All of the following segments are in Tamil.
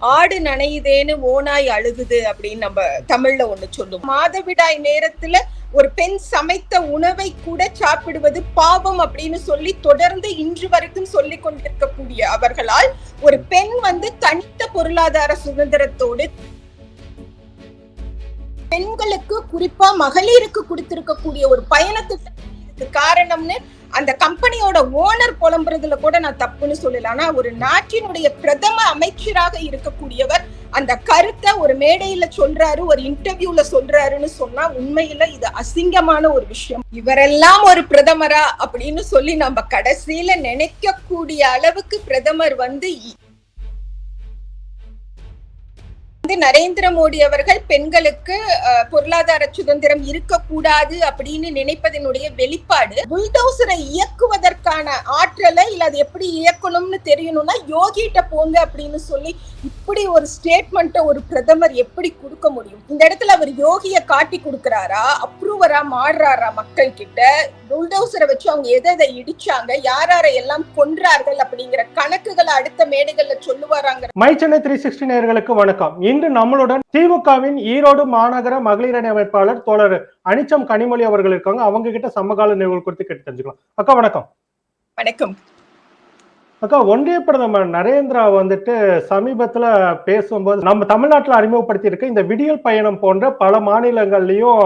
ஆடு நனையுதேன்னு ஓனாய் அழுகுது அப்படின்னு நம்ம தமிழ்ல ஒண்ணு சொல்லுவோம். மாதவிடாய் நேரத்துல ஒரு பெண் சமைத்த உணவை கூட சாப்பிடுவது பாவம் அப்படின்னு சொல்லி தொடர்ந்து இன்று வரைக்கும் சொல்லி கொண்டிருக்கக்கூடிய அவர்களால் ஒரு பெண் வந்து தனித்த பொருளாதார சுதந்திரத்தோடு பெண்களுக்கு குறிப்பா மகளிருக்கு கொடுத்திருக்கக்கூடிய ஒரு பயணத்திட்டம் காரணம்னு அந்த கம்பெனியோட ஓனர் புலம்புறதுல கூட நான் தப்புன்னு சொல்லல. ஆனா ஒரு நாட்டினுடைய பிரதம அமைச்சராக இருக்கக்கூடியவர் அந்த கருத்தை ஒரு மேடையில சொல்றாரு ஒரு இன்டர்வியூல சொல்றாருன்னு சொன்னா உண்மையில இது அசிங்கமான ஒரு விஷயம். இவரெல்லாம் ஒரு பிரதமரா அப்படின்னு சொல்லி நம்ம கடைசியில நினைக்கக்கூடிய அளவுக்கு பிரதமர் வந்து வந்து நரேந்திர மோடி அவர்கள் பெண்களுக்கு பொருளாதார சுதந்திரம் இருக்கக்கூடாது அப்படின்னு நினைப்பதனுடைய வெளிப்பாடு புல்டோசரை இயக்குவதற்கான ஆற்றலை இல்ல அது எப்படி இயக்கணும்னு தெரியணும்னா யோகிட்ட போங்க அப்படின்னு சொல்லி இப்படி ஒரு ஸ்டேட்மெண்ட்டை ஒரு பிரதமர் எப்படி கொடுக்க முடியும்? இந்த இடத்துல அவர் யோகிய காட்டி கொடுக்கறாரா? அப்ரூவரா மாறுறாரா மக்கள் கிட்ட புல்டோசரை வச்சு அவங்க எதை எதை இடிச்சாங்க? யார் யாரை எல்லாம் கொன்றார்கள் அப்படிங்கிற கணக்குகளை அடுத்த மேடைகள்ல சொல்லுவாராங்க மை சென்னை த்ரீ சிக்ஸ்டி நேர்களுக்கு வணக்கம். இன்று நம்மளுடன் திமுகவின் ஈரோடு மாநகர மகளிர் அணி அமைப்பாளர் தோழர் அனிச்சம் கனிமொழி அவர்கள் இருக்காங்க. அவங்க கிட்ட சமகால நிகழ்வு குறித்து கேட்டு தெரிஞ்சுக்கலாம். அக்கா வணக்கம். வணக்கம். அக்கா ஒன்றிய பிரதமர் நரேந்திரா வந்துட்டு சமீபத்துல பேசும்போது நம்ம தமிழ்நாட்டுல அறிமுகப்படுத்தி இருக்க இந்த விடியல் பயணம் போன்ற பல மாநிலங்கள்லயும்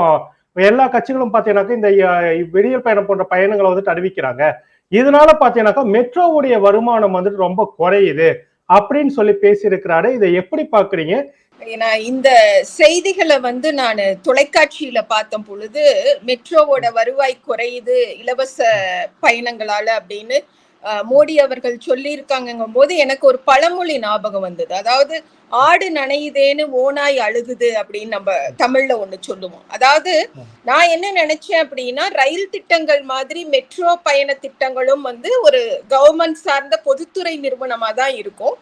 எல்லா கட்சிகளும் பாத்தீங்கன்னாக்கா இந்த விடியல் பயணம் போன்ற பயணங்களை வந்துட்டு அறிவிக்கிறாங்க. இதனால பாத்தீங்கன்னாக்கா மெட்ரோவுடைய வருமானம் வந்துட்டு ரொம்ப குறையுது. அப்படின்னு சொல்லி பேசியிருக்கிறாரு. இதை எப்படி பாக்குறீங்க? ஏன்னா இந்த செய்திகளை வந்து நான் தொலைக்காட்சியில பார்த்த பொழுது மெட்ரோவோட வருவாய் குறையுது இலவச பயணங்களால அப்படின்னு மோடி அவர்கள் சொல்லியிருக்காங்கங்கும் போது எனக்கு ஒரு பழமொழி ஞாபகம் வந்தது. அதாவது ஆடு நனையுதேன்னு ஓனாய் அழுகுது அப்படின்னு நம்ம தமிழ்ல ஒண்ணு சொல்லுவோம். அதாவது நான் என்ன நினைச்சேன் அப்படின்னா ரயில் திட்டங்கள் மாதிரி மெட்ரோ பயண திட்டங்களும் வந்து ஒரு கவர்மெண்ட் சார்ந்த பொதுத்துறை நிறுவனமா தான் இருக்கும்.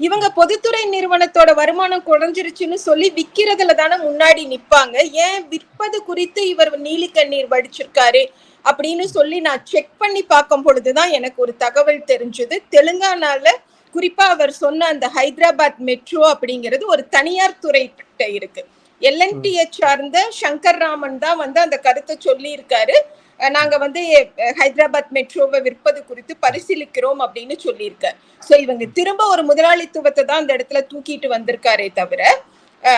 இவங்க பொதுத்துறை நிறுவனத்தோட வருமானம் குறைஞ்சிருச்சுன்னு சொல்லி விக்கிறதுல தானே முன்னாடி நிப்பாங்க. ஏன் விற்பது குறித்து இவர் நீலி கண்ணீர் வடிச்சிருக்காரு அப்படின்னு சொல்லி நான் செக் பண்ணி பார்க்கும் பொழுதுதான் எனக்கு ஒரு தகவல் தெரிஞ்சது. தெலுங்கானால குறிப்பா அவர் சொன்ன அந்த ஹைதராபாத் மெட்ரோ அப்படிங்கிறது ஒரு தனியார் துறை கிட்ட இருக்கு எல்என்டிஎச் சார்ந்த சங்கர் ராமன் தான் வந்து அந்த கருத்தை சொல்லி இருக்காரு நாங்க வந்து ஹைதராபாத் மெட்ரோவை விற்பது குறித்து பரிசீலிக்கிறோம் அப்படின்னு சொல்லியிருக்காரு சோ இவங்க திரும்ப ஒரு முதலாளித்துவத்தை தான் அந்த இடத்துல தூக்கிட்டு வந்திருக்காரே தவிர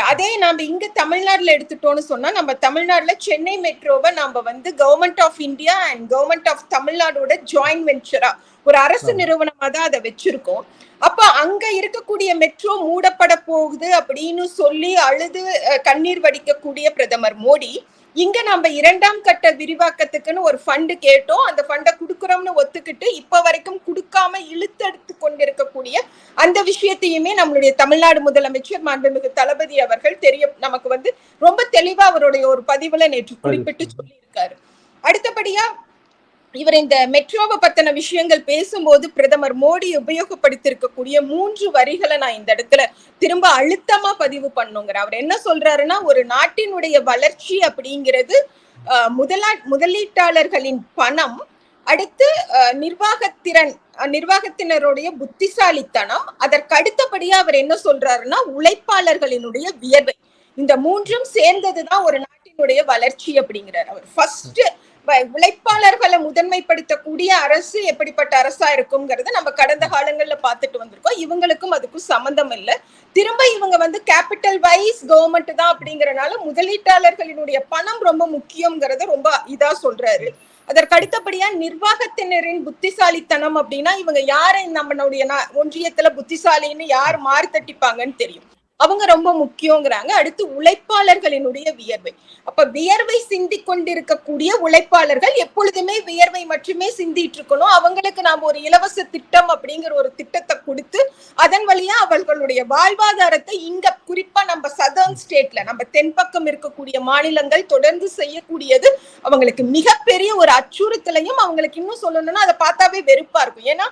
அதே நாம இங்க தமிழ்நாட்டுல எடுத்துட்டோம்னு சொன்னா நம்ம தமிழ்நாட்டுல சென்னை மெட்ரோவை நாம வந்து government of India and government of தமிழ்நாடோட joint வெஞ்சரா ஒரு அரசு நிறுவனமா தான் அதை வச்சிருக்கோம். அப்ப அங்க இருக்கக்கூடிய மெட்ரோ மூடப்பட போகுது அப்படின்னு சொல்லி அழுது கண்ணீர் வடிக்கக்கூடிய பிரதமர் மோடி இங்க நம்ம இரண்டாம் கட்ட விரிவாக்கத்துக்குன்னு ஒரு ஃபண்டு கேட்டோம். அந்த ஃபண்டை கொடுக்குறோம்னு ஒத்துக்கிட்டு இப்ப வரைக்கும் கொடுக்காம இழுத்தெடுத்து கொண்டிருக்கக்கூடிய அந்த விஷயத்தையுமே நம்மளுடைய தமிழ்நாடு முதலமைச்சர் மாண்புமிகு தளபதி அவர்கள் தெரிய நமக்கு வந்து ரொம்ப தெளிவா அவருடைய ஒரு பதிவுல நேற்று குறிப்பிட்டு சொல்லியிருக்காரு. அடுத்தபடியா இவர் இந்த மெட்ரோவை பத்தின விஷயங்கள் பேசும்போது பிரதமர் மோடி உபயோகப்படுத்திருக்கக்கூடிய மூன்று வரிகளை நான் இந்த இடத்துல திரும்ப அழுத்தமா பதிவு பண்ணுங்கிற அவர் என்ன சொல்றாருன்னா ஒரு நாட்டினுடைய வளர்ச்சி அப்படிங்கிறது முதலா முதலீட்டாளர்களின் பணம் அடுத்து நிர்வாகத்திறன் நிர்வாகத்தினருடைய புத்திசாலித்தனம் அதற்கு அடுத்தபடியா அவர் என்ன சொல்றாருன்னா உழைப்பாளர்களினுடைய வியர்வை. இந்த மூன்றும் சேர்ந்ததுதான் ஒரு நாட்டினுடைய வளர்ச்சி அப்படிங்கிறார் அவர். ஃபர்ஸ்ட் உழைப்பாளர்களை முதன்மைப்படுத்தக்கூடிய அரசு எப்படிப்பட்ட அரசா இருக்குங்கிறத நம்ம கடந்த காலங்கள்ல பார்த்துட்டு வந்திருக்கோம். இவங்களுக்கும் அதுக்கும் சம்பந்தம் இல்லை. திரும்ப இவங்க வந்து கேபிட்டல் வைஸ் கவர்மெண்ட் தான் அப்படிங்கறனால முதலீட்டாளர்களினுடைய பணம் ரொம்ப முக்கியங்கிறத ரொம்ப இதா சொல்றாரு. அதற்கு அடுத்தபடியா நிர்வாகத்தினரின் புத்திசாலித்தனம் அப்படின்னா இவங்க யாரை நம்மளுடைய ஒன்றியத்துல புத்திசாலின்னு யார் மாறு தட்டிப்பாங்கன்னு தெரியும். அவங்க ரொம்ப முக்கியங்கிறாங்க. அடுத்து உழைப்பாளர்களினுடைய வியர்வை. அப்ப வியர்வை சிந்தி கொண்டிருக்கக்கூடிய உழைப்பாளர்கள் எப்பொழுதுமே வியர்வை மட்டுமே சிந்திட்டு இருக்கணும் அவங்களுக்கு நாம ஒரு இலவச திட்டம் அப்படிங்கிற ஒரு திட்டத்தை கொடுத்து அதன் வழியா அவர்களுடைய வாழ்வாதாரத்தை இங்க குறிப்பா நம்ம சதர்ன் ஸ்டேட்ல நம்ம தென்பக்கம் இருக்கக்கூடிய மாநிலங்கள் தொடர்ந்து செய்யக்கூடியது அவங்களுக்கு மிகப்பெரிய ஒரு அச்சுறுத்தலையும் அவங்களுக்கு இன்னும் சொல்லணும்னா அதை பார்த்தாவே வெறுப்பா இருக்கும். ஏன்னா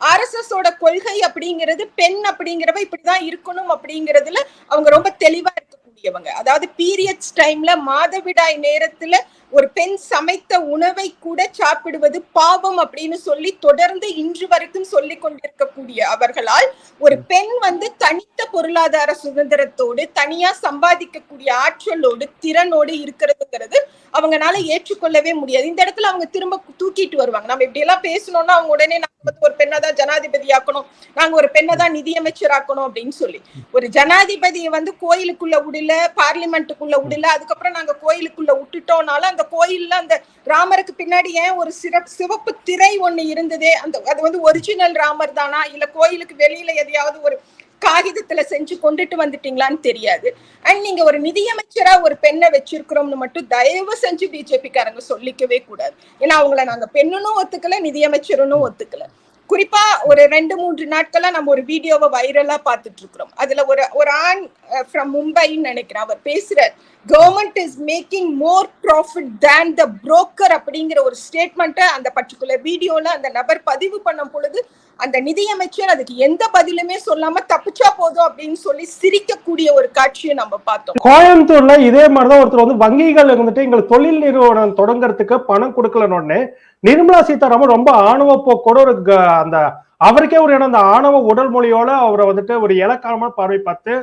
ஆர்எஸ்எஸ் ஓட கொள்கை அப்படிங்கிறது பெண் அப்படிங்கிறவ இப்படிதான் இருக்கணும் அப்படிங்கிறதுல அவங்க ரொம்ப தெளிவா இருக்கக்கூடியவங்க. அதாவது பீரியட்ஸ் டைம்ல மாதவிடாய் நேரத்துல ஒரு பெண் சமைத்த உணவை கூட சாப்பிடுவது பாவம் அப்படின்னு சொல்லி தொடர்ந்து இன்று வரைக்கும் சொல்லி கொண்டிருக்கக்கூடிய அவர்களால் ஒரு பெண் வந்து தனித்த பொருளாதார சுதந்திரத்தோடு தனியா சம்பாதிக்கக்கூடிய ஆற்றலோடு திறனோடு இருக்கிறதுங்கிறது அவங்கனால ஏற்றுக்கொள்ளவே முடியாது. இந்த இடத்துல அவங்க திரும்ப தூக்கிட்டு வருவாங்க. நம்ம இப்படி எல்லாம் பேசணும்னா அவங்க உடனே நாங்க வந்து ஒரு பெண்ணை தான் ஜனாதிபதி ஆக்கணும் நாங்க ஒரு பெண்ணை தான் நிதியமைச்சர் ஆக்கணும் அப்படின்னு சொல்லி. ஒரு ஜனாதிபதியை வந்து கோயிலுக்குள்ள விடல பார்லிமெண்ட்டுக்குள்ள விடல அதுக்கப்புறம் நாங்க கோயிலுக்குள்ள விட்டுட்டோம்னால அந்த கோயில்ல அந்த ராமருக்கு பின்னாடி ஏன் ஒரு சிறப்பு சிவப்பு திரை ஒண்ணு இருந்ததே? அந்த அது வந்து ஒரிஜினல் ராமர் தானா? இல்ல கோயிலுக்கு வெளியில எதையாவது ஒரு காகிதத்துல செஞ்சு கொண்டுட்டு வந்துட்டீங்களான்னு தெரியாது. அண்ட் நீங்க ஒரு நிதியமைச்சரா ஒரு பெண்ணை வச்சிருக்கிறோம்னு மட்டும் தயவு செஞ்சு பிஜேபி காரங்க சொல்லிக்கவே கூடாது. ஏன்னா அவங்கள நாங்க பெண்ணுன்னு ஒத்துக்கல நிதியமைச்சருனும் ஒத்துக்கல. குறிப்பா ஒரு ரெண்டு மூன்று நாட்களா நம்ம ஒரு வீடியோவை வைரலா பார்த்துட்டு இருக்கிறோம் அதுல ஒரு ஒரு ஆண் ஃப்ரம் மும்பைன்னு நினைக்கிறேன். அவர் பேசுறார் government is making more profit than the broker அப்படிங்கிற ஒரு ஸ்டேட்மெண்ட்டை அந்த பர்டிகுலர் வீடியோல அந்த நபர் பதிவு பண்ணும் பொழுது அந்த நிதியமைச்சர் அதுக்கு எந்த பதிலுமே சொல்லாம தப்பிச்சா போதும் அப்படின்னு சொல்லி சிரிக்கக்கூடிய ஒரு காட்சியை நம்ம பார்த்தோம். கோயம்புத்தூர்ல இதே மாதிரிதான் ஒருத்தர் வந்து வங்கிகள் இருந்துட்டு எங்களுக்கு தொழில் நிறுவனம் தொடங்குறதுக்கு பணம் கொடுக்கலன்னு உடனே நிர்மலா சீதாராமன் ரொம்ப ஆணவ போக்கோட ஒரு அந்த அவருக்கே ஒரு இடம் அந்த ஆணவ உடல் மொழியோட அவரை வந்துட்டு ஒரு இலக்காரமான பார்வை பார்த்து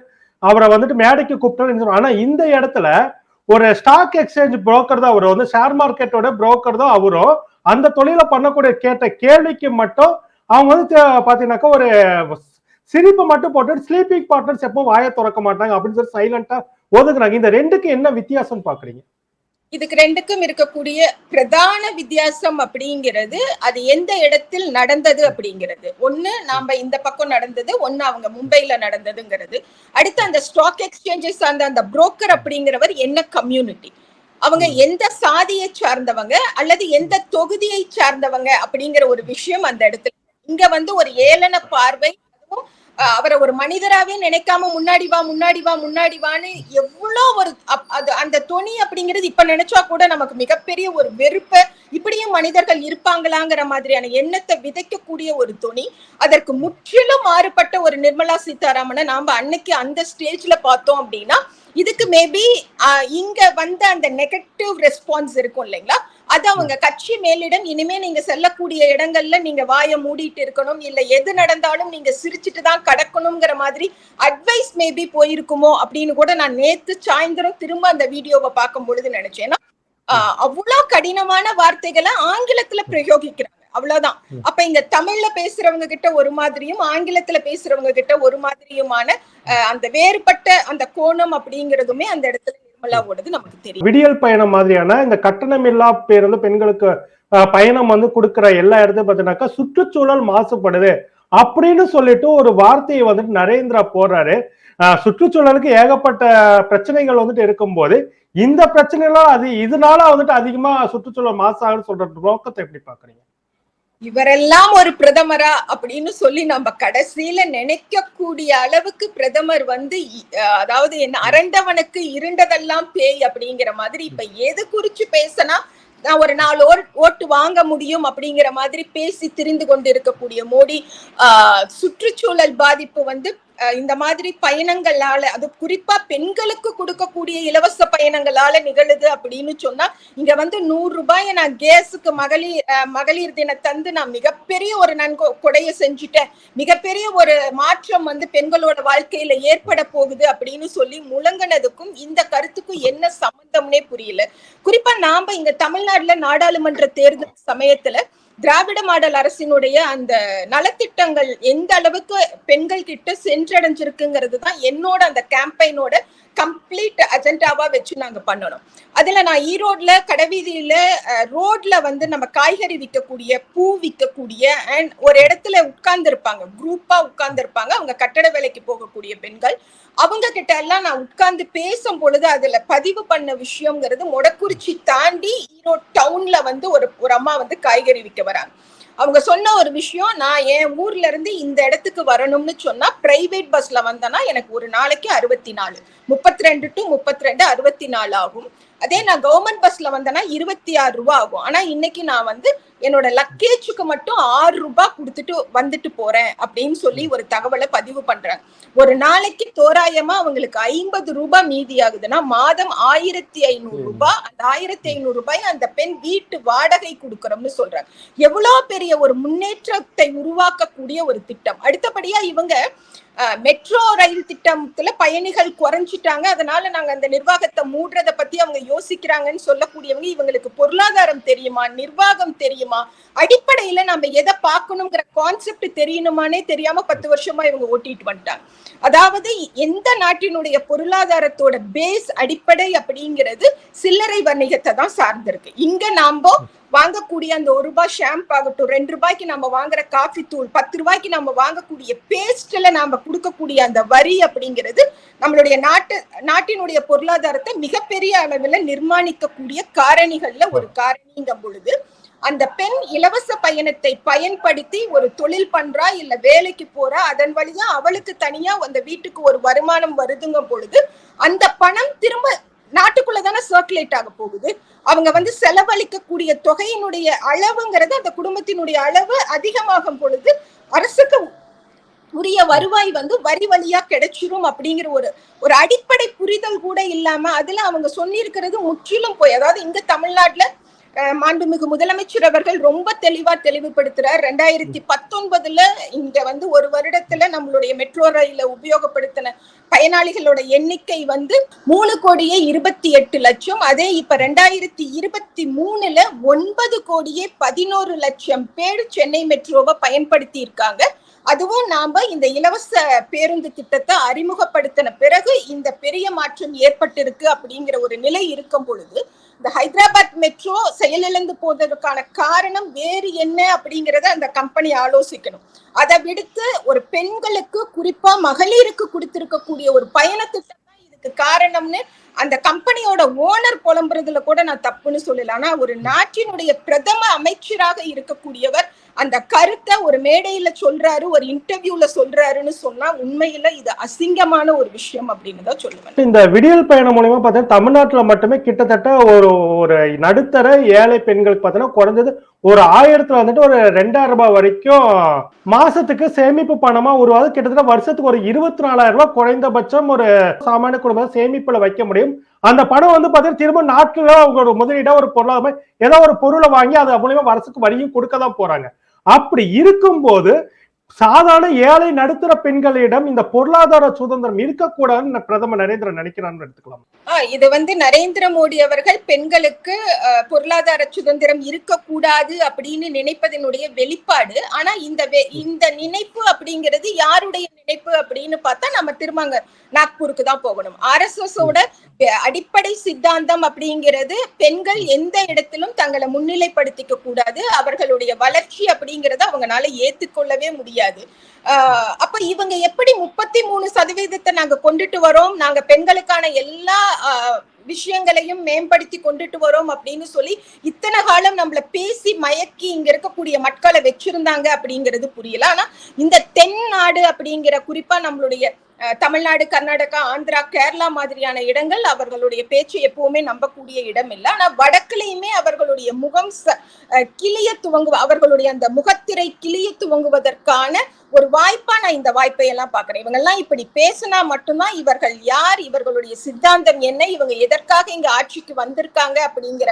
அவரை வந்துட்டு மேடைக்கு கூப்பிட்டாரு ஆனா இந்த இடத்துல ஒரு ஸ்டாக் எக்ஸ்சேஞ்ச் புரோக்கர் தான் அவர் வந்து ஷேர் மார்க்கெட்டோட புரோக்கர் தான் அவரும் அந்த தொழிலை பண்ணக்கூடிய கேட்ட கேள்விக்கு மட்டும் அவங்க வந்து பாத்தீங்கன்னாக்கா ஒரு சிரிப்பு மட்டும் போட்டு ஸ்லீப்பிங் பார்ட்னர்ஸ் எப்போ வாயை திறக்க மாட்டாங்க அப்படின்னு சொல்லி சைலண்டா ஒதுக்குறாங்க. இந்த ரெண்டுக்கு என்ன வித்தியாசம் பாக்குறீங்க? இதுக்கு ரெண்டுக்கும் இருக்கக்கூடிய பிரதான வித்தியாசம் அப்படிங்கிறது அது எந்த இடத்தில் நடந்தது அப்படிங்கிறது. ஒண்ணு நாம இந்த பக்கம் நடந்தது ஒண்ணு அவங்க மும்பைல நடந்ததுங்கிறது. அடுத்து அந்த ஸ்டாக் எக்ஸ்சேஞ்சஸ் அந்த அந்த புரோக்கர் அப்படிங்கிறவர் என்ன கம்யூனிட்டி அவங்க எந்த சாதியை சார்ந்தவங்க அல்லது எந்த தொகுதியை சார்ந்தவங்க அப்படிங்கிற ஒரு விஷயம் அந்த இடத்துல இங்க வந்து ஒரு ஏளன பார்வை. அதுவும் அவரை ஒரு மனிதராவே நினைக்காம முன்னாடி வா முன்னாடி வா முன்னாடி வான்னு எவ்வளோ ஒரு அப்- அது அந்த துணி அப்படிங்கிறது இப்ப நினைச்சா கூட நமக்கு மிகப்பெரிய ஒரு வெறுப்ப. இப்படியும் மனிதர்கள் இருப்பாங்களாங்கிற மாதிரியான எண்ணத்தை விதைக்கக்கூடிய ஒரு துணி அதற்கு முற்றிலும் மாறுபட்ட ஒரு நிர்மலா சீதாராமனை நாம அன்னைக்கு அந்த ஸ்டேஜ்ல பார்த்தோம் அப்படின்னா இதுக்கு மேபி இங்க வந்த அந்த நெகட்டிவ் ரெஸ்பான்ஸ் இருக்கும் இல்லைங்களா? அது அவங்க கட்சி மேலிடம் இனிமே நீங்க செல்லக்கூடிய இடங்கள்ல நீங்க வாயை மூடிட்டு இருக்கணும். இல்ல எது நடந்தாலும் நீங்க சிரிச்சிட்டு தான் கடக்கணுங்கிற மாதிரி அட்வைஸ் மேபி போயிருக்குமோ அப்படின்னு கூட நான் நேத்து சாயந்தரம் திரும்ப அந்த வீடியோவை பார்க்கும் பொழுது நினைச்சேன் அவ்வளவு கடினமான வார்த்தைகளை ஆங்கிலத்துல பிரயோகிக்கிறாங்க. அவ்வளவுதான். அப்ப இங்க தமிழ்ல பேசுறவங்க கிட்ட ஒரு மாதிரியும் ஆங்கிலத்துல பேசுறவங்க கிட்ட ஒரு மாதிரியுமான அந்த வேறுபட்ட அந்த கோணம் அப்படிங்கிறதுமே அந்த இடத்துல நிர்மலாவோடது நமக்கு தெரியும். விடியல் பயணம் மாதிரியான இந்த கட்டணமில்லா பேருந்து பெண்களுக்கு பயணம் வந்து கொடுக்குற எல்லா இடத்தையும் பார்த்தீங்கன்னாக்கா சுற்றுச்சூழல் மாசுபடுது. அப்படின்னு சொல்லிட்டு ஒரு வார்த்தையை வந்துட்டு நரேந்திரா போடுறாரு. சுற்றுச்சூழலுக்கு ஏகப்பட்ட பிரச்சனைகள் வந்துட்டு இருக்கும்போது இந்த பிரச்சனைகளும் அது இதனால வந்துட்டு அதிகமா சுற்றுச்சூழல் மாசாகுன்னு சொல்ற நோக்கத்தை எப்படி பாக்குறீங்க? இவரெல்லாம் ஒரு பிரதமரா அப்படின்னு சொல்லி நம்ம கடைசியில நினைக்கக்கூடிய அளவுக்கு பிரதமர் வந்து அதாவது என் அரண்டவனுக்கு இருண்டதெல்லாம் பேய் அப்படிங்கிற மாதிரி இப்ப எது குறிச்சு பேசினா நான் ஒரு நாலு ஓட்டு வாங்க முடியும் அப்படிங்கிற மாதிரி பேசி திரிந்து கொண்டு இருக்கக்கூடிய மோடி ஆஹ் சுற்றுச்சூழல் பாதிப்பு வந்து இந்த மாதிரி பயணங்களால அது குறிப்பா பெண்களுக்கு கொடுக்கக்கூடிய இலவச பயணங்களால நிகழுது அப்படின்னு சொன்னா இங்க வந்து நூறு ரூபாயை நான் கேஸுக்கு மகளிர் அஹ், மகளிர் தினத்தந்து நான் மிகப்பெரிய ஒரு நன்கொ கொடையை செஞ்சுட்டேன். மிகப்பெரிய ஒரு மாற்றம் வந்து பெண்களோட வாழ்க்கையில ஏற்பட போகுது அப்படின்னு சொல்லி முழங்கினதுக்கும் இந்த கருத்துக்கும் என்ன சம்பந்தம்னே புரியல. குறிப்பா நாம இங்க தமிழ்நாட்டுல நாடாளுமன்ற தேர்தல் சமயத்துல திராவிட மாடல் அரசினுடைய அந்த நலத்திட்டங்கள் எந்த அளவுக்கு பெண்கள் கிட்ட சென்றடைஞ்சிருக்குங்கிறது தான் என்னோட அந்த கேம்பெயினோட கம்ப்ளீட் அஜெண்டாவா வச்சு நாங்க பண்ணணும். அதுல நான் ஈரோட்ல கடைவீதியில ரோட்ல வந்து நம்ம காய்கறி விற்கக்கூடிய பூ விற்கக்கூடிய அண்ட் ஒரு இடத்துல உட்கார்ந்து இருப்பாங்க குரூப்பா உட்கார்ந்து இருப்பாங்க அவங்க கட்டட வேலைக்கு போகக்கூடிய பெண்கள். அவங்க கிட்ட எல்லாம் நான் உட்கார்ந்து பேசும் பொழுது அதுல பதிவு பண்ண விஷயம்ங்கிறது மொடக்குறிச்சி தாண்டி ஈரோட் டவுன்ல வந்து ஒரு ஒரு அம்மா வந்து காய்கறி விற்க வராங்க. அவங்க சொன்ன ஒரு விஷயம் நான் என் ஊர்ல இருந்து இந்த இடத்துக்கு வரணும்னு சொன்னா பிரைவேட் பஸ்ல வந்தேன்னா எனக்கு ஒரு நாளைக்கு அறுபத்தி நாலு முப்பத்தி ரெண்டு டு முப்பத்தி ரெண்டு அறுபத்தி நாலு ஆகும். அதே நான் கவர்மெண்ட் பஸ்ல வந்தேன்னா இருபத்தி ஆறு ரூபா ஆகும். ஆனா இன்னைக்கு நான் வந்து என்னோட லக்கேஜுக்கு மட்டும் ஆறு ரூபாய் கொடுத்துட்டு வந்துட்டு போறேன் அப்படின்னு சொல்லி ஒரு தகவலை பதிவு பண்றாங்க ஒரு நாளைக்கு தோராயமா அவங்களுக்கு ஐம்பது ரூபாய் மீதி ஆகுதுன்னா மாதம் ஆயிரத்தி ஐநூறு ரூபாய் அந்த ஆயிரத்தி ஐநூறு ரூபாய் அந்த பெண் வீட்டு வாடகை கொடுக்கறோம்னு சொல்றாங்க. எவ்வளவு பெரிய ஒரு முன்னேற்றத்தை உருவாக்கக்கூடிய ஒரு திட்டம். அடுத்தபடியா இவங்க மெட்ரோ ரயில் திட்டத்துல பயணிகள் குறைஞ்சிட்டாங்க. அதனால நாங்க அந்த நிர்வாகத்தை மூடுறத பத்தி அவங்க யோசிக்கிறாங்கன்னு சொல்லக்கூடியவங்க இவங்களுக்கு பொருளாதாரம் தெரியுமா நிர்வாகம் தெரியுமா அடிப்படையில நம்ம எதை பார்க்கணுங்கிற கான்செப்ட் தெரியணுமானே தெரியாம பத்து வருஷமா இவங்க ஓட்டிட்டு வந்துட்டாங்க. அதாவது எந்த நாட்டினுடைய பொருளாதாரத்தோட பேஸ் அடிப்படை அப்படிங்கிறது சில்லறை வணிகத்தை தான் சார்ந்திருக்கு. இங்க நாம வாங்கக்கூடிய அந்த ஒரு ரூபாய் ஷாம்பு ஆகட்டும் ரெண்டு ரூபாய்க்கு நம்ம வாங்குற காஃபி தூள் பத்து ரூபாய்க்கு நம்ம வாங்கக்கூடிய பேஸ்ட்ல நாம கொடுக்கக்கூடிய அந்த வரி அப்படிங்கிறது நம்மளுடைய நாட்டு நாட்டினுடைய பொருளாதாரத்தை மிகப்பெரிய அளவுல நிர்மாணிக்கக்கூடிய காரணிகள்ல ஒரு காரணிங்கும் பொழுது அந்த பெண் இலவச பயணத்தை பயன்படுத்தி ஒரு தொழில் பண்றா இல்ல வேலைக்கு போறா அதன் வழியா அவளுக்கு தனியா அந்த வீட்டுக்கு ஒரு வருமானம் வருதுங்கும் பொழுது அந்த பணம் திரும்ப நாட்டுக்குள்ள தானே சர்க்குலேட் ஆக போகுது. அவங்க வந்து செலவழிக்கக்கூடிய தொகையினுடைய அளவுங்கிறது அந்த குடும்பத்தினுடைய அளவு அதிகமாகும் பொழுது அரசுக்கு உரிய வருவாய் வந்து வரி வழியா கிடைச்சிரும் அப்படிங்கிற ஒரு ஒரு அடிப்படை புரிதல் கூட இல்லாம அதுல அவங்க சொல்லியிருக்கிறது முற்றிலும் போய் அதாவது இங்க தமிழ்நாட்டுல மாண்புமிகு முதலமைச்சர் அவர்கள் ரொம்ப தெளிவா தெளிவுபடுத்துறார். ரெண்டாயிரத்தி பத்தொன்பதுல இங்க வந்து ஒரு வருடத்துல நம்மளுடைய மெட்ரோ ரயில உபயோகப்படுத்தின பயனாளிகளோட எண்ணிக்கை வந்து மூணு கோடியே இருபத்தி எட்டு லட்சம். அதே இப்ப ரெண்டாயிரத்தி இருபத்தி மூணுல ஒன்பது கோடியே பதினோரு லட்சம் பேர் சென்னை மெட்ரோவை பயன்படுத்தி இருக்காங்க அதுவும் நாம இந்த இலவச பேருந்து திட்டத்தை அறிமுகப்படுத்தின பிறகு இந்த பெரிய மாற்றம் ஏற்பட்டிருக்கு அப்படிங்கிற ஒரு நிலை இருக்கும் பொழுது இந்த ஹைதராபாத் மெட்ரோ செயலிழந்து போவதற்கான காரணம் வேறு என்ன அப்படிங்கிறத அந்த கம்பெனி ஆலோசிக்கணும். அதை விடுத்து ஒரு பெண்களுக்கு குறிப்பா மகளிருக்கு கொடுத்திருக்கக்கூடிய ஒரு பயண திட்டம் தான் இதுக்கு காரணம்னு அந்த கம்பெனியோட ஓனர் புலம்புறதுல கூட நான் தப்புன்னு சொல்லல. ஆனா ஒரு நாட்டினுடைய பிரதம அமைச்சராக இருக்கக்கூடியவர் அந்த கருத்தை ஒரு மேடையில சொல்றாரு ஒரு இன்டர்வியூல சொல்றாருன்னு சொன்னா உண்மையில இது அசிங்கமான ஒரு விஷயம் அப்படின்னு தான் சொல்லுவேன். இந்த விடியல் பயணம் மூலியமா பார்த்தீங்கன்னா தமிழ்நாட்டுல மட்டுமே கிட்டத்தட்ட ஒரு ஒரு நடுத்தர ஏழை பெண்களுக்கு பார்த்தீங்கன்னா குறைஞ்சது ஒரு ஆயிரத்துல வந்துட்டு ஒரு ரெண்டாயிரம் ரூபாய் வரைக்கும் மாசத்துக்கு சேமிப்பு பணமா உருவாது கிட்டத்தட்ட வருஷத்துக்கு ஒரு இருபத்தி நாலாயிரம் ரூபாய் குறைந்தபட்சம் ஒரு சாமானிய குடும்பம் சேமிப்புல வைக்க முடியும். அந்த பணம் வந்து பாத்தீங்கன்னா திரும்ப நாட்டுல அவங்களோட முதலீடா ஒரு பொருளாதாரம் ஏதோ ஒரு பொருளை வாங்கி அது மூலியமா வருஷத்துக்கு வரியும் கொடுக்க தான் போறாங்க. அப்படி இருக்கும்போது சாதாரண ஏழை நடுத்தர பெண்களிடம் இந்த பொருளாதார சுதந்திரம் இருக்கக்கூடாதுன்னு பிரதமர் நரேந்திர நினைக்கிறான்னு எடுத்துக்கலாம். இது வந்து நரேந்திர மோடி அவர்கள் பெண்களுக்கு பொருளாதார சுதந்திரம் இருக்கக்கூடாது அப்படின்னு நினைப்பதனுடைய வெளிப்பாடு. ஆனா இந்த இந்த நினைப்பு அப்படிங்கிறது யாருடைய நினைப்பு அப்படின்னு பார்த்தா நம்ம திரும்ப நாக்பூருக்கு தான் போகணும். ஆர்எஸ்எஸ் ஓட அடிப்படை சித்தாந்தம் அப்படிங்கிறது பெண்கள் எந்த இடத்திலும் தங்களை முன்னிலைப்படுத்திக்க கூடாது அவர்களுடைய வளர்ச்சி அப்படிங்கறத அவங்கனால ஏத்துக்கொள்ளவே முடியாது. ஆஹ் அப்ப இவங்க எப்படி முப்பத்தி மூணு சதவீதத்தை நாங்க கொண்டுட்டு வரோம்? நாங்க பெண்களுக்கான எல்லா விஷயங்களையும் மேம்படுத்தி கொண்டுட்டு வரோம் அப்படின்னு சொல்லி இத்தனை காலம் நம்மள பேசி மயக்கி இங்க இருக்கக்கூடிய மக்களை வச்சிருந்தாங்க அப்படிங்கிறது புரியல. ஆனா இந்த தென் நாடு அப்படிங்கிற குறிப்பா நம்மளுடைய தமிழ்நாடு கர்நாடகா ஆந்திரா கேரளா மாதிரியான இடங்கள் அவர்களுடைய பேச்சு எப்பவுமே நம்பக்கூடிய இடம் இல்லை. ஆனா வடக்குலையுமே அவர்களுடைய முகம் ச- கிளிய துவங்கு அவர்களுடைய அந்த முகத்திரை கிளிய துவங்குவதற்கான ஒரு வாய்ப்பா நான் இந்த வாய்ப்பை எல்லாம் பாக்குறேன் இவங்க எல்லாம் இப்படி பேசினா மட்டும்தான் இவர்கள் யார் இவர்களுடைய சித்தாந்தம் என்ன இவங்க எதற்காக இங்க ஆட்சிக்கு வந்திருக்காங்க அப்படிங்கிற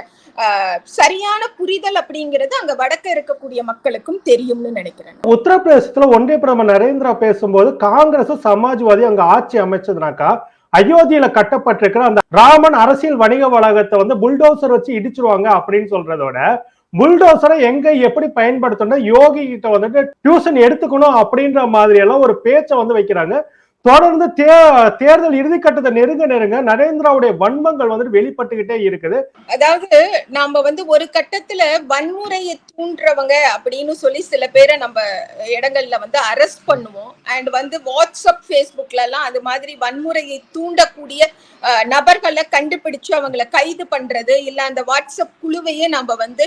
சரியான புரிதல் அப்படிங்கிறது அங்க வடக்க இருக்கக்கூடிய மக்களுக்கும் தெரியும்னு நினைக்கிறேன். உத்தரப்பிரதேசத்துல ஒன்றிய பிரதமர் நரேந்திரா பேசும்போது காங்கிரஸ் சமாஜ்வாதி அங்க ஆட்சி அமைச்சதுனாக்கா அயோத்தியில கட்டப்பட்டிருக்கிற அந்த ராமன் அரசியல் வணிக வளாகத்தை வந்து புல்டோசர் வச்சு இடிச்சிருவாங்க அப்படின்னு சொல்றதோட புல்டோசரை எங்க எப்படி பயன்படுத்தணும் யோகி கிட்ட வந்துட்டு டியூஷன் எடுத்துக்கணும் அப்படின்ற மாதிரி எல்லாம் ஒரு பேச்சை வந்து வைக்கிறாங்க. தொடர்ந்து தே தேர்தல் இறுதிக்கட்டத்தை நெருங்க நெருங்க நரேந்திராவுடைய வன்மங்கள் வந்துட்டு வெளிப்பட்டுக்கிட்டே இருக்குது. அதாவது நாம வந்து ஒரு கட்டத்துல வன்முறையை தூண்டுறவங்க அப்படின்னு சொல்லி சில பேரை நம்ம இடங்கள்ல வந்து அரெஸ்ட் பண்ணுவோம். அண்ட் வந்து வாட்ஸ்அப் ஃபேஸ்புக்ல எல்லாம் அது மாதிரி வன்முறையை தூண்டக்கூடிய நபர்களை கண்டுபிடிச்சு அவங்கள கைது பண்றது இல்ல அந்த வாட்ஸ்அப் குழுவையே நம்ம வந்து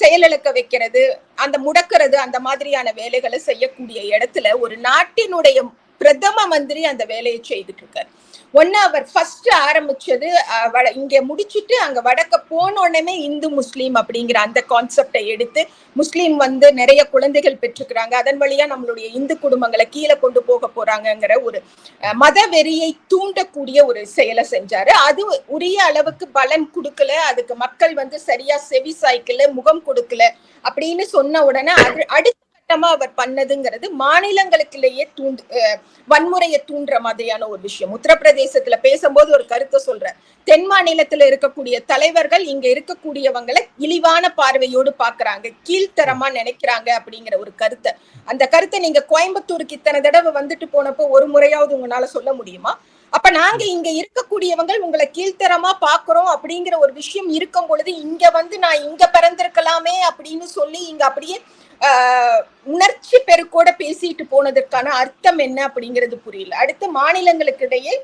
செயலிழக்க வைக்கிறது அந்த முடக்கிறது அந்த மாதிரியான வேலைகளை செய்யக்கூடிய இடத்துல ஒரு நாட்டினுடைய பிரதம மந்திரி அந்த வேலையை செய்துட்டு இருக்காரு ஒன்னு அவர் ஃபர்ஸ்ட் ஆரம்பிச்சது வட- இங்க முடிச்சுட்டு அங்க வடக்க போன உடனே இந்து முஸ்லீம் அப்படிங்கிற அந்த கான்செப்டை எடுத்து முஸ்லீம் வந்து நிறைய குழந்தைகள் பெற்றுக்கிறாங்க. அதன் வழியா நம்மளுடைய இந்து குடும்பங்களை கீழே கொண்டு போக போறாங்கங்கிற ஒரு மத வெறியை தூண்டக்கூடிய ஒரு செயலை செஞ்சாரு. அது உரிய அளவுக்கு பலன் கொடுக்கல. அதுக்கு மக்கள் வந்து சரியா செவி சாய்க்கல முகம் கொடுக்கல அப்படின்னு சொன்ன உடனே அது அடுத்த திட்டமா அவர் பண்ணதுங்கிறது மாநிலங்களுக்குள்ளேயே தூண்டு வன்முறையை தூண்டுற மாதிரியான ஒரு விஷயம். உத்தரப்பிரதேசத்துல பேசும்போது ஒரு கருத்தை சொல்ற தென் மாநிலத்துல இருக்கக்கூடிய தலைவர்கள் இங்க இருக்கக்கூடியவங்களை இழிவான பார்வையோடு பாக்குறாங்க கீழ்த்தரமா நினைக்கிறாங்க அப்படிங்கிற ஒரு கருத்தை. அந்த கருத்தை நீங்க கோயம்புத்தூருக்கு இத்தனை தடவை வந்துட்டு போனப்போ ஒரு முறையாவது உங்களால சொல்ல முடியுமா? அப்ப நாங்க இங்க இருக்கக்கூடியவங்க உங்களை கீழ்த்தரமா பாக்குறோம் அப்படிங்கிற ஒரு விஷயம் இருக்கும் பொழுது இங்க வந்து நான் இங்க பிறந்திருக்கலாமே அப்படின்னு சொல்லி இங்க அப்படியே உணர்ச்சி பெருக்கோட பேசிட்டு போனதற்கான அர்த்தம் என்ன அப்படிங்கிறது புரியல. அடுத்து மாநிலங்களுக்கு இடையே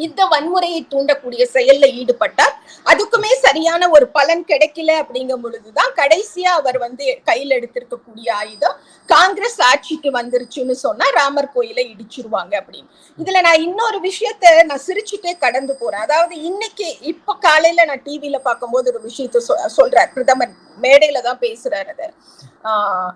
இந்த வன்முறையை தூண்டக்கூடிய செயல்ல ஈடுபட்டார். அதுக்குமே சரியான ஒரு பலன் கிடைக்கல அப்படிங்கும் பொழுதுதான் கடைசியா அவர் வந்து கையில் எடுத்திருக்கக்கூடிய ஆயுதம் காங்கிரஸ் ஆட்சிக்கு வந்துருச்சுன்னு சொன்னா ராமர் கோயிலை இடிச்சிருவாங்க அப்படின்னு. இதுல நான் இன்னொரு விஷயத்த நான் சிரிச்சுட்டே கடந்து போறேன். அதாவது இன்னைக்கு இப்ப காலையில நான் டிவில பார்க்கும்போது ஒரு விஷயத்த சொ- சொல்றார். பிரதமர் மேடையில தான் பேசுறாரு அது ஆஹ்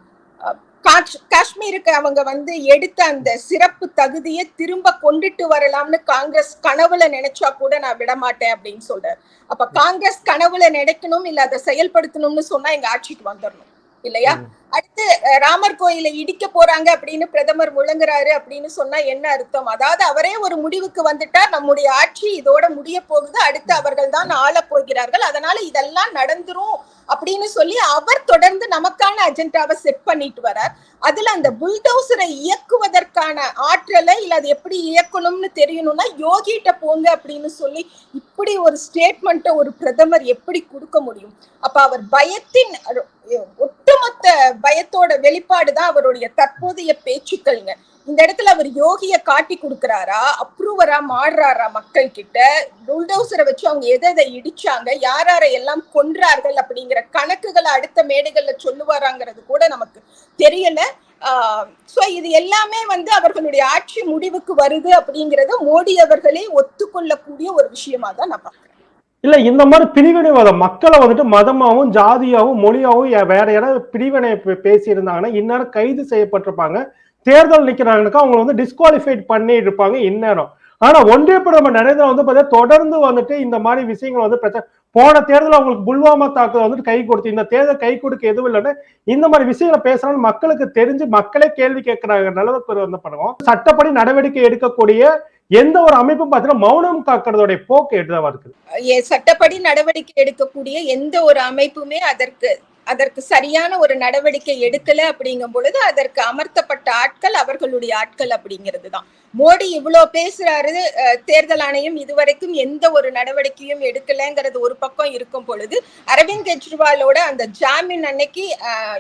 காஷ்மீருக்கு அவங்க வந்து எடுத்த அந்த சிறப்பு தகுதியை திரும்ப கொண்டுட்டு வரலாம்னு காங்கிரஸ் கனவுல நினைச்சா கூட நான் விட மாட்டேன் அப்படின்னு சொல்றாரு. அப்ப காங்கிரஸ் கனவுல நினைக்கணும் இல்ல அதை செயல்படுத்தணும்னு சொன்னா எங்க ஆட்சிக்கு வந்துடணும் இல்லையா? அடுத்து ராமர் கோயிலை இடிக்க போறாங்க அப்படின்னு பிரதமர் முழங்குறாரு அப்படின்னு சொன்னா என்ன அர்த்தம்? அதாவது அவரே ஒரு முடிவுக்கு வந்துட்டா நம்முடைய ஆட்சி இதோட முடிய போகுது. அடுத்து அவர்கள் தான் ஆள போகிறார்கள். அதனால இதெல்லாம் நடந்துரும் அப்படின்னு சொல்லி அவர் தொடர்ந்து நமக்கான அஜெண்டாவை செட் பண்ணிட்டு வரார். அதுல அந்த புல்டோசரை இயக்குவதற்கான ஆற்றலை இல்ல அது எப்படி இயக்கணும்னு தெரியணும்னா யோகிட்ட போங்க அப்படின்னு சொல்லி இப்படி ஒரு ஸ்டேட்மெண்ட்டை ஒரு பிரதமர் எப்படி கொடுக்க முடியும்? அப்ப அவர் பயத்தின் ஒட்டுமொத்த பயத்தோட வெளிப்பாடு தான் அவருடைய தற்போதைய பேச்சுக்கள்ங்க. இந்த இடத்துல அவர் யோகிய காட்டி கொடுக்குறாரா? அப்ரூவரா மாறுறாரா மக்கள் கிட்ட புல்டோசரை வச்சு அவங்க எதை எதை இடிச்சாங்க? யார் யாரை எல்லாம் கொன்றார்கள்? அப்படிங்கிற கணக்குகளை அடுத்த மேடைகள்ல சொல்லுவாராங்கிறது கூட நமக்கு தெரியல. சோ இது எல்லாமே வந்து அவர்களுடைய ஆட்சி முடிவுக்கு வருது அப்படிங்கறத மோடி அவர்களே ஒத்துக்கொள்ளக்கூடிய ஒரு விஷயமா தான் நான் பார்க்குறேன். இல்ல இந்த மாதிரி பிரிவினைவாதம் மக்களை வந்துட்டு மதமாவும் ஜாதியாவும் மொழியாவும் வேற யாராவது பிரிவினை பேசியிருந்தாங்கன்னா இந்நேரம் கைது செய்யப்பட்டிருப்பாங்க. தேர்தல் நிக்கிறாங்கனாக்கா அவங்க வந்து டிஸ்குவாலிஃபைட் பண்ணி இருப்பாங்க இந்நேரம். ஆனா ஒன்றிய பிரதமர் நரேந்திரா வந்து பார்த்தா தொடர்ந்து வந்துட்டு இந்த மாதிரி விஷயங்கள் வந்து பிரச்சனை போன தேர்தல் அவங்களுக்கு புல்வாமா தாக்குதல் வந்துட்டு கை கொடுத்து இந்த தேர்தல் கை கொடுக்க எதுவும் இல்லைன்னு இந்த மாதிரி விஷயங்களை பேசுறான்னு மக்களுக்கு தெரிஞ்சு மக்களே கேள்வி கேட்கிறாங்க நிலவுக்கு வந்து பண்ணுவோம். சட்டப்படி நடவடிக்கை எடுக்கக்கூடிய எந்த ஒரு அமைப்பும் பார்த்தீங்கன்னா மௌனம் காக்கிறதோடைய போக்கு எதுவா இருக்குது? சட்டப்படி நடவடிக்கை எடுக்கக்கூடிய எந்த ஒரு அமைப்புமே அதற்கு அதற்கு சரியான ஒரு நடவடிக்கை எடுக்கல அப்படிங்கும் பொழுது அதற்கு அமர்த்தப்பட்ட ஆட்கள் அவர்களுடைய ஆட்கள் அப்படிங்கிறது தான் மோடி இவ்வளவு பேசுறாரு தேர்தல் ஆணையம் இதுவரைக்கும் எந்த ஒரு நடவடிக்கையும் எடுக்கலங்கிறது ஒரு பக்கம் இருக்கும் பொழுது அரவிந்த் கெஜ்ரிவாலோட அந்த ஜாமீன் அன்னைக்கு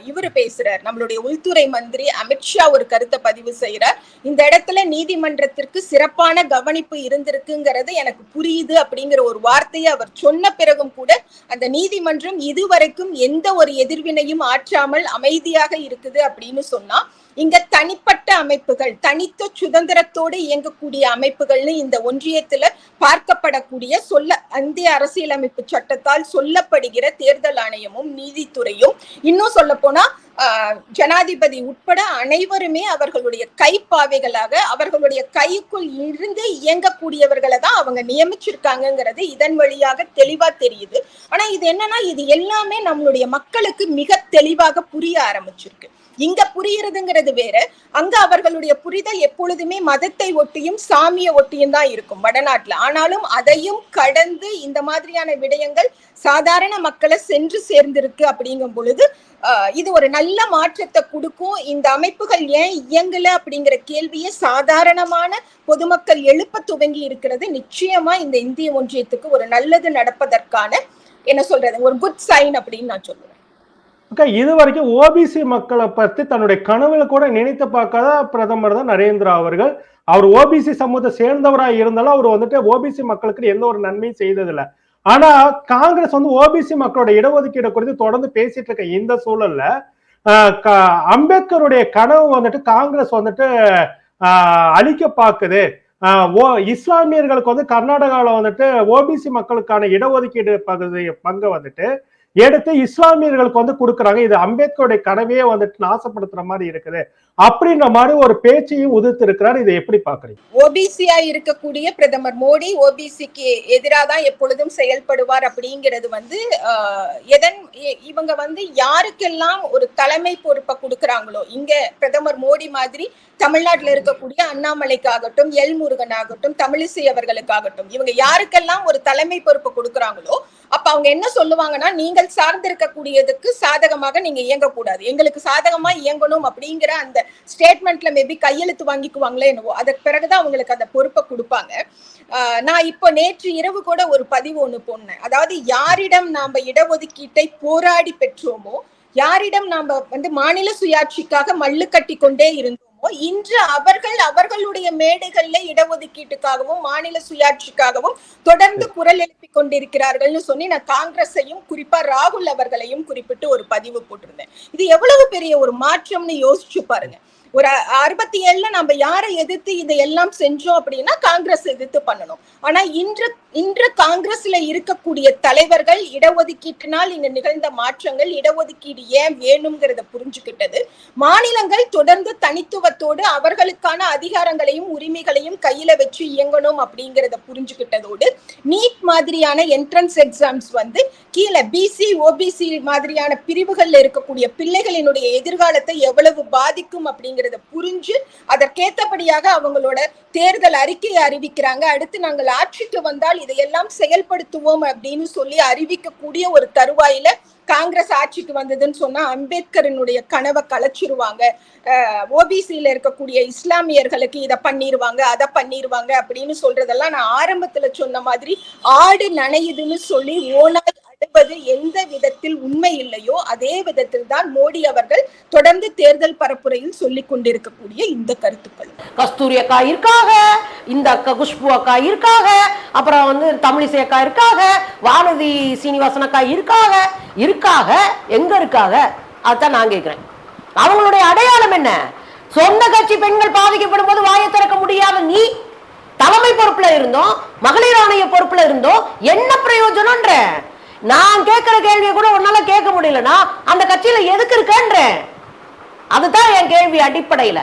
இவர் இவரு பேசுறார். நம்மளுடைய உள்துறை மந்திரி அமித்ஷா ஒரு கருத்தை பதிவு செய்யறார் இந்த இடத்துல நீதிமன்றத்திற்கு சிறப்பான கவனிப்பு இருந்திருக்குங்கிறது எனக்கு புரியுது அப்படிங்கிற ஒரு வார்த்தையை அவர் சொன்ன பிறகும் கூட அந்த நீதிமன்றம் இதுவரைக்கும் எந்த ஒரு எதிர்வினையும் ஆற்றாமல் அமைதியாக இருக்குது அப்படின்னு சொன்னா இங்க தனிப்பட்ட அமைப்புகள் தனித்த சுதந்திரத்தோடு இயங்கக்கூடிய அமைப்புகள்னு இந்த ஒன்றியத்துல பார்க்கப்படக்கூடிய சொல்ல இந்திய அரசியலமைப்பு சட்டத்தால் சொல்லப்படுகிற தேர்தல் ஆணையமும் நீதித்துறையும். இன்னும் சொல்ல போனா ஆஹ், ஜனாதிபதி உட்பட அனைவருமே அவர்களுடைய கைப்பாவைகளாக அவர்களுடைய கைக்குள் இருந்து இயங்கக்கூடியவர்களை தான் அவங்க நியமிச்சிருக்காங்கங்கிறது இதன் வழியாக தெளிவா தெரியுது. ஆனா இது என்னன்னா இது எல்லாமே நம்மளுடைய மக்களுக்கு மிக தெளிவாக புரிய ஆரம்பிச்சிருக்கு. இங்க புரியறதுங்கிறது வேற. அங்க அவர்களுடைய புரிதல் எப்பொழுதுமே மதத்தை ஒட்டியும் சாமியை ஒட்டியும் தான் இருக்கும் வடநாட்டுல. ஆனாலும் அதையும் கடந்து இந்த மாதிரியான விடயங்கள் சாதாரண மக்களை சென்று சேர்ந்திருக்கு அப்படிங்கும் பொழுது இது ஒரு நல்ல மாற்றத்தை கொடுக்கும். இந்த அமைப்புகள் ஏன் இயங்கல அப்படிங்கிற கேள்வியை சாதாரணமான பொதுமக்கள் எழுப்ப துவங்கி இருக்கிறது. நிச்சயமா இந்த இந்திய ஒன்றியத்துக்கு ஒரு நல்லது நடப்பதற்கான என்ன சொல்றது? ஒரு குட் சைன் அப்படின்னு நான் சொல்லுவேன். இது வரைக்கும் ஓபிசி மக்களை பத்தி தன்னுடைய கனவுல கூட நினைத்து பார்க்காத பிரதமர் தான் நரேந்திரா அவர்கள். அவர் ஓபிசி சமூகத்தை சேர்ந்தவரா இருந்தாலும் அவர் வந்துட்டு ஓபிசி மக்களுக்கு எந்த ஒரு நன்மையும் செய்ததில்ல. ஆனா காங்கிரஸ் வந்து ஓபிசி மக்களோட இடஒதுக்கீடு குறித்து தொடர்ந்து பேசிட்டு இருக்க இந்த சூழல்ல ஆஹ் க- அம்பேத்கருடைய கனவு வந்துட்டு காங்கிரஸ் வந்துட்டு ஆஹ், அழிக்க பாக்குது ஆஹ், ஓ இஸ்லாமியர்களுக்கு வந்து கர்நாடகாவில் வந்துட்டு ஓபிசி மக்களுக்கான இடஒதுக்கீடு பகுதி பங்கை வந்துட்டு எடுத்து இஸ்லாமியர்களுக்கு வந்து கொடுக்குறாங்க. இது அம்பேத்கருடைய கனவையே வந்துட்டு நாசப்படுத்துற மாதிரி இருக்குது. அப்படின்ற மாதிரி ஒரு பேச்சையும் உதிர்த்து இருக்கிறார் இதை எப்படி பாக்குறீங்க ஓபிசியா இருக்கக்கூடிய பிரதமர் மோடி ஓபிசிக்கு எதிராக தான் எப்பொழுதும் செயல்படுவார் அப்படிங்கிறது வந்து எதன் இவங்க வந்து யாருக்கெல்லாம் ஒரு தலைமை பொறுப்பை கொடுக்குறாங்களோ இங்க பிரதமர் மோடி மாதிரி தமிழ்நாட்டில் இருக்கக்கூடிய அண்ணாமலைக்கு ஆகட்டும் எல் முருகன் ஆகட்டும் தமிழிசை அவர்களுக்காகட்டும் இவங்க யாருக்கெல்லாம் ஒரு தலைமை பொறுப்பை கொடுக்குறாங்களோ அப்ப அவங்க என்ன சொல்லுவாங்கன்னா நீங்கள் சார்ந்திருக்கக்கூடியதுக்கு சாதகமாக நீங்க இயங்கக்கூடாது. எங்களுக்கு சாதகமா இயங்கணும் அப்படிங்கிற அந்த ஸ்டேட்மெண்ட்ல மேபி கையெழுத்து வாங்கிக்குவாங்களே என்னவோ அதற்கு பிறகுதான் அவங்களுக்கு அந்த பொறுப்பை கொடுப்பாங்க. ஆஹ் நான் இப்போ நேற்று இரவு கூட ஒரு பதிவு ஒண்ணு போனேன் அதாவது யாரிடம் நாம இடஒதுக்கீட்டை போராடி பெற்றோமோ யாரிடம் நாம வந்து மாநில சுயாட்சிக்காக மல்லு கட்டி கொண்டே இருந்தோம் இன்று அவர்கள் அவர்களுடைய மேடைகள்ல இடஒதுக்கீட்டுக்காகவும் மாநில சுயாட்சிக்காகவும் தொடர்ந்து குரல் எழுப்பிக் கொண்டிருக்கிறார்கள்னு சொல்லி நான் காங்கிரஸையும் குறிப்பா ராகுல் அவர்களையும் குறிப்பிட்டு ஒரு பதிவு போட்டிருந்தேன். இது எவ்வளவு பெரிய ஒரு மாற்றம்னு யோசிச்சு பாருங்க. ஒரு அறுபத்தி ஏழுல நம்ம யாரை எதிர்த்து இதை எல்லாம் செஞ்சோம் அப்படின்னா காங்கிரஸ் எதிர்த்து பண்ணணும். ஆனா இன்று இன்று காங்கிரஸ்ல இருக்கக்கூடிய தலைவர்கள் இடஒதுக்கீட்டினால் இங்க நிகழ்ந்த மாற்றங்கள் இடஒதுக்கீடு ஏன் வேணுங்கிறத புரிஞ்சுக்கிட்டது. மாநிலங்கள் தொடர்ந்து தனித்துவத்தோடு அவர்களுக்கான அதிகாரங்களையும் உரிமைகளையும் கையில வச்சு இயங்கணும் அப்படிங்கிறத புரிஞ்சுக்கிட்டதோடு நீட் மாதிரியான என்ட்ரன்ஸ் எக்ஸாம்ஸ் வந்து கீழே பிசி ஓபிசி மாதிரியான பிரிவுகள்ல இருக்கக்கூடிய பிள்ளைகளினுடைய எதிர்காலத்தை எவ்வளவு பாதிக்கும் அப்படிங்கிறத புரிஞ்சு அதற்கேத்தபடியாக அவங்களோட தேர்தல் அறிக்கையை அறிவிக்கிறாங்க. அடுத்து நாங்கள் ஆட்சிக்கு வந்தால் இதையெல்லாம் செயல்படுத்துவோம் அப்படின்னு சொல்லி அறிவிக்கக்கூடிய ஒரு தருவாயில காங்கிரஸ் ஆட்சிக்கு வந்ததுன்னு சொன்னா அம்பேத்கரனுடைய கனவை கலைச்சிருவாங்க. ஓபிசியில இருக்கக்கூடிய இஸ்லாமியர்களுக்கு இதை பண்ணிருவாங்க அதை பண்ணிருவாங்க அப்படின்னு சொல்றதெல்லாம் நான் ஆரம்பத்துல சொன்ன மாதிரி ஆடு நனையுதுன்னு சொல்லி ஓனாய் அடுப்பது எந்த விதத்தில் உண்மை இல்லையோ அதே விதத்தில் தான் மோடி அவர்கள் தொடர்ந்து தேர்தல் பரப்புரையில் சொல்லிக் கொண்டிருக்கக்கூடிய இந்த கருத்துக்கள். கஸ்தூரி அக்கா இருக்காக இந்த அக்கா குஷ்பு அக்கா இருக்காக அப்புறம் வந்து தமிழிசை அக்கா இருக்காக வானதி சீனிவாசன் அக்கா இருக்காக. இருக்காக எங்க இருக்காக அதான் நான் கேட்கிறேன். அவங்களுடைய அடையாளம் என்ன? சொந்த கட்சி பெண்கள் பாதிக்கப்படும் போது வாயை திறக்க முடியாத நீ தலைமை பொறுப்புல இருந்தோம் மகளிர் ஆணைய பொறுப்புல இருந்தோம் என்ன பிரயோஜனம்ன்ற? நான் கேட்கிற கேள்வியை கூட உன்னால கேட்க முடியலன்னா அந்த கட்சியில எதுக்கு இருக்கன்ற? அதுதான் என் கேள்வி அடிப்படையில.